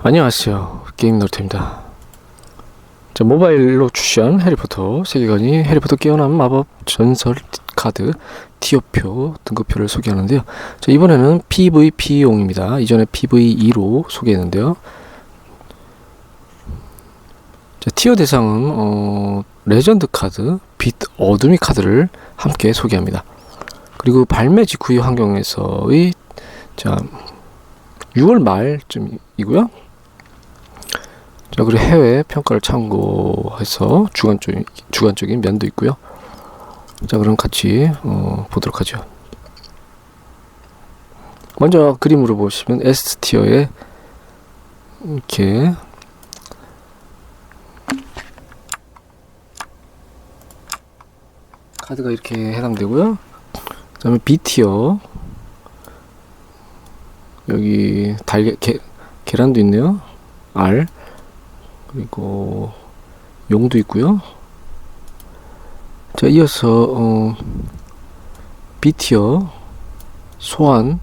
안녕하세요. 게임 너트입니다. 자, 모바일로 출시한 해리포터 세계관이 해리포터 깨어난 마법 전설 카드 티오표 등급표를 소개하는데요. 자, 이번에는 PVP용입니다. 이전에 PV2로 소개했는데요. 자, 티어 대상은 어, 레전드 카드, 빛 어둠이 카드를 함께 소개합니다. 그리고 발매 직후의 환경에서의 자 6월 말쯤이고요. 자 그리고 해외 평가를 참고해서 주관적인 주관적인 면도 있고요. 자 그럼 같이 어, 보도록 하죠. 먼저 그림으로 보시면 S 티어에 이렇게 카드가 이렇게 해당되고요. 그다음에 B 티어 여기 달걀 게, 계란도 있네요. 알 그리고 용도 있고요. 자 이어서 어, B 티어 소환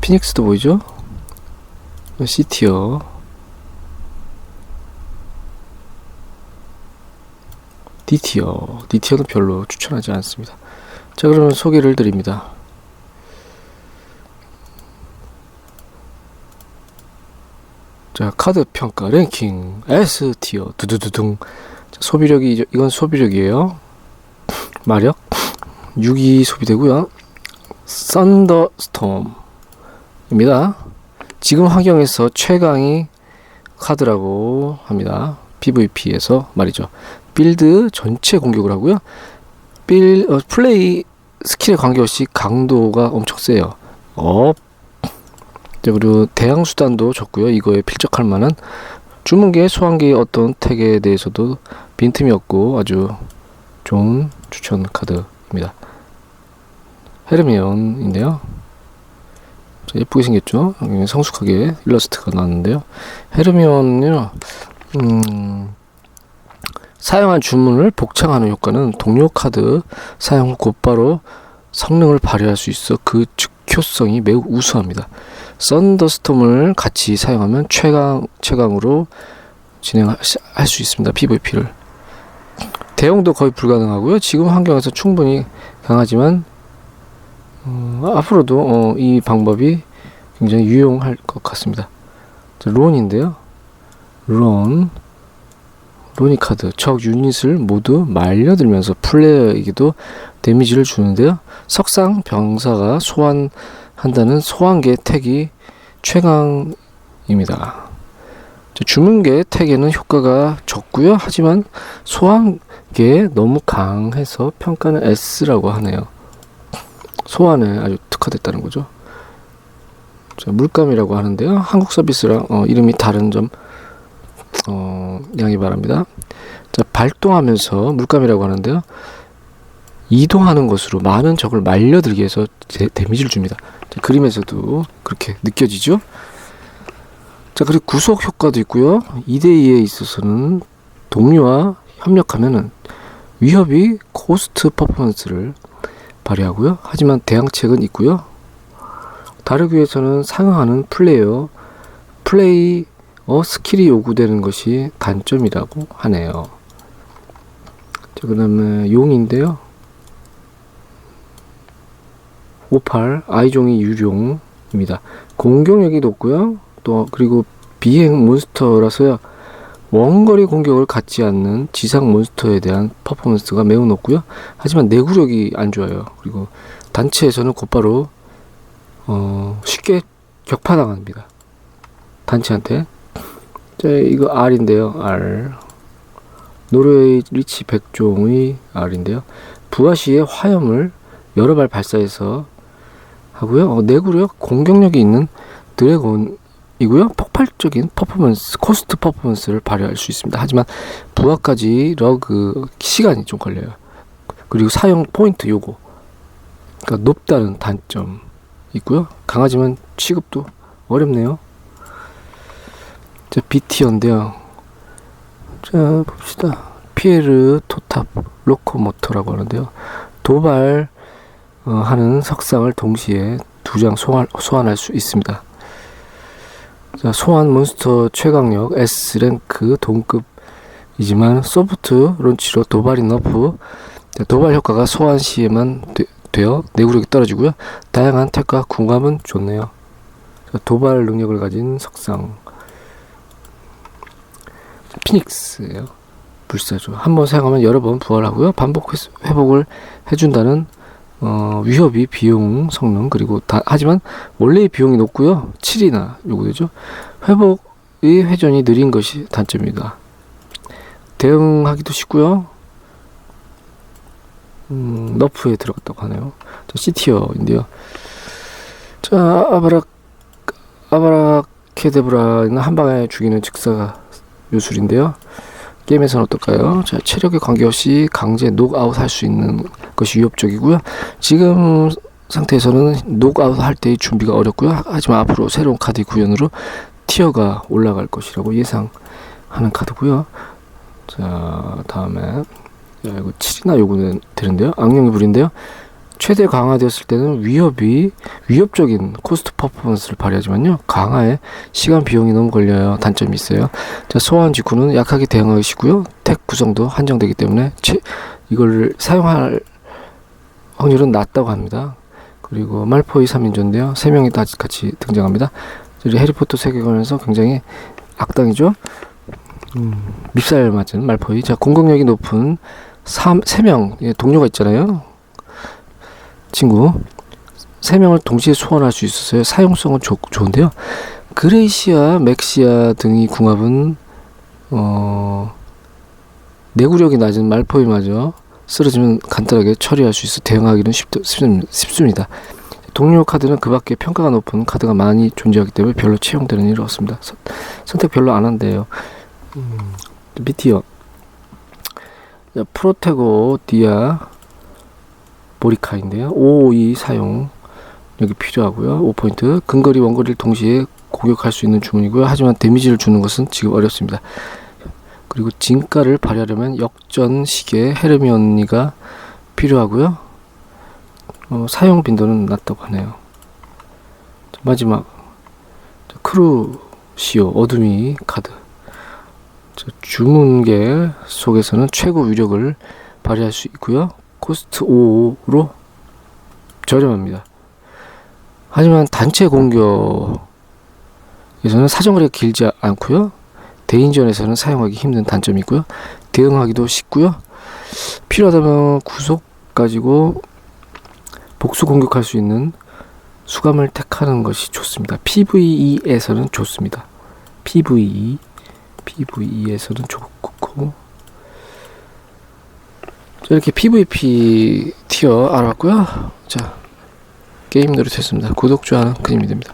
피닉스도 보이죠? C 티어 D 티어 D 티어는 별로 추천하지 않습니다. 자 그러면 소개를 드립니다. 자 카드 평가 랭킹 S 티어 두두두둥. 자, 소비력이 이건 소비력이에요. 마력 6이 소비되고요. 썬더스톰입니다. 지금 환경에서 최강이 카드라고 합니다. PVP에서 말이죠. 빌드 전체 공격을 하고요. 빌 어, 플레이 스킬에 관계없이 강도가 엄청 세요. 업 자, 그리고 대항 수단도 좋고요. 이거에 필적할 만한 주문계, 소환계의 어떤 택에 대해서도 빈틈이 없고 아주 좋은 추천 카드입니다. 헤르미온인데요. 자, 예쁘게 생겼죠? 성숙하게 일러스트가 나왔는데요. 헤르미온은요, 음, 사용한 주문을 복창하는 효과는 동료 카드 사용 후 곧바로 성능을 발휘할 수 있어 그 즉효성이 매우 우수합니다. 썬더스톰을 같이 사용하면 최강 최강으로 진행할 수 있습니다. PVP를 대용도 거의 불가능하고요. 지금 환경에서 충분히 강하지만 어, 앞으로도 어, 이 방법이 굉장히 유용할 것 같습니다. 자, 론인데요. 론 로니 카드 적 유닛을 모두 말려들면서 플레이어에게도 데미지를 주는데요. 석상 병사가 소환한다는 소환계 택이 최강입니다. 자, 주문계 택에는 효과가 적고요. 하지만 소환계 너무 강해서 평가는 S라고 하네요. 소환에 아주 특화됐다는 거죠. 자, 물감이라고 하는데요. 한국 서비스랑 어, 이름이 다른 점 어, 양해 바랍니다. 자, 발동하면서 물감이라고 하는데요. 이동하는 것으로 많은 적을 말려들게 해서 제, 데미지를 줍니다. 자, 그림에서도 그렇게 느껴지죠? 자, 그리고 구속 효과도 있고요. 2대2에 있어서는 동료와 협력하면은 위협이 코스트 퍼포먼스를 발휘하고요. 하지만 대항책은 있고요. 다르기 위해서는 상응하는 플레이어, 플레이 어, 스킬이 요구되는 것이 단점이라고 하네요. 자, 그 다음에 용인데요. 58 아이종이 유룡입니다. 공격력이 높고요. 또 그리고 비행 몬스터라서요. 원거리 공격을 갖지 않는 지상 몬스터에 대한 퍼포먼스가 매우 높고요. 하지만 내구력이 안 좋아요. 그리고 단체에서는 곧바로 어, 쉽게 격파당합니다. 단체한테. 자, 이거 R인데요. R. 노르웨이 리치 백종의 R인데요. 부하 시에 화염을 여러 발 발사해서 하고요. 어, 내구력, 공격력이 있는 드래곤이고요. 폭발적인 퍼포먼스, 코스트 퍼포먼스를 발휘할 수 있습니다. 하지만 부하까지 러그 시간이 좀 걸려요. 그리고 사용 포인트 요거. 그러니까 높다는 단점 있고요. 강하지만 취급도 어렵네요. 자, BT어인데요. 자, 봅시다. 피에르 토탑 로코모터라고 하는데요. 도발 어, 하는 석상을 동시에 두 장 소환, 소환할 수 있습니다. 자, 소환 몬스터 최강력 S랭크 동급이지만 소프트 론치로 도발이 너프 자, 도발 효과가 소환 시에만 되, 되어 내구력이 떨어지고요. 다양한 택과 궁합은 좋네요. 자, 도발 능력을 가진 석상 피닉스예요. 불사조 한 번 사용하면 여러 번 부활하고요. 반복 회- 회복을 해준다는 어, 위협이 비용 성능 그리고 다, 하지만 원래의 비용이 높고요. 7이나 요구되죠. 회복의 회전이 느린 것이 단점입니다. 대응하기도 쉽고요. 음, 너프에 들어갔다고 하네요. 자, C티어인데요. 자, 아바라 아바라케데브라는 한 방에 죽이는 즉사 요술인데요. 게임에서는 어떨까요? 자, 체력에 관계없이 강제 녹아웃 할 수 있는 것이 위협적이고요. 지금 상태에서는 녹아웃 할 때의 준비가 어렵고요. 하지만 앞으로 새로운 카드 구현으로 티어가 올라갈 것이라고 예상하는 카드고요. 자, 다음에 야, 이거 7이나 요구는 되는데요. 악령의 불인데요. 최대 강화되었을 때는 위협이 위협적인 코스트 퍼포먼스를 발휘하지만요. 강화에 시간 비용이 너무 걸려요. 단점이 있어요. 자, 소환 직후는 약하게 대응하기 쉽고요. 택 구성도 한정되기 때문에 채, 이걸 사용할 확률은 낮다고 합니다. 그리고 말포이 3인조인데요. 세 명이 다 같이 등장합니다. 저희 해리포터 세계관에서 굉장히 악당이죠. 음, 밉살 맞은 말포이. 자, 공격력이 높은 3, 3명 예, 동료가 있잖아요. 친구. 3명을 동시에 소환할 수 있어서요. 사용성은 좋, 좋은데요. 그레이시아, 맥시아 등이 궁합은 어, 내구력이 낮은 말포이마저 쓰러지면 간단하게 처리할 수 있어 대응하기는 쉽, 쉽, 쉽습니다. 동료 카드는 그 밖에 평가가 높은 카드가 많이 존재하기 때문에 별로 채용되는 일이 없습니다. 선, 선택 별로 안 한대요. 음, 미티어. 자, 프로테고 디아 보리카인데요. 552 사용 여기 필요하고요. 5포인트. 근거리 원거리를 동시에 공격할 수 있는 주문이고요. 하지만 데미지를 주는 것은 지금 어렵습니다. 그리고 진가를 발휘하려면 역전 시계 헤르미온니가 필요하고요. 어, 사용 빈도는 낮다고 하네요. 자, 마지막 자, 크루시오 어둠이 카드. 자, 주문계 속에서는 최고 위력을 발휘할 수 있고요. 코스트 5로 저렴합니다. 하지만 단체 공격에서는 사정거리가 길지 않고요. 대인전에서는 사용하기 힘든 단점이 있고요. 대응하기도 쉽고요. 필요하다면 구속 가지고 복수 공격할 수 있는 수감을 택하는 것이 좋습니다. PVE에서는 좋습니다. PVE, PVE에서는 좋고 자, 이렇게 PVP 티어 알아봤고요. 자, 게임 노릇했습니다. 구독, 좋아요는 큰 힘이 됩니다.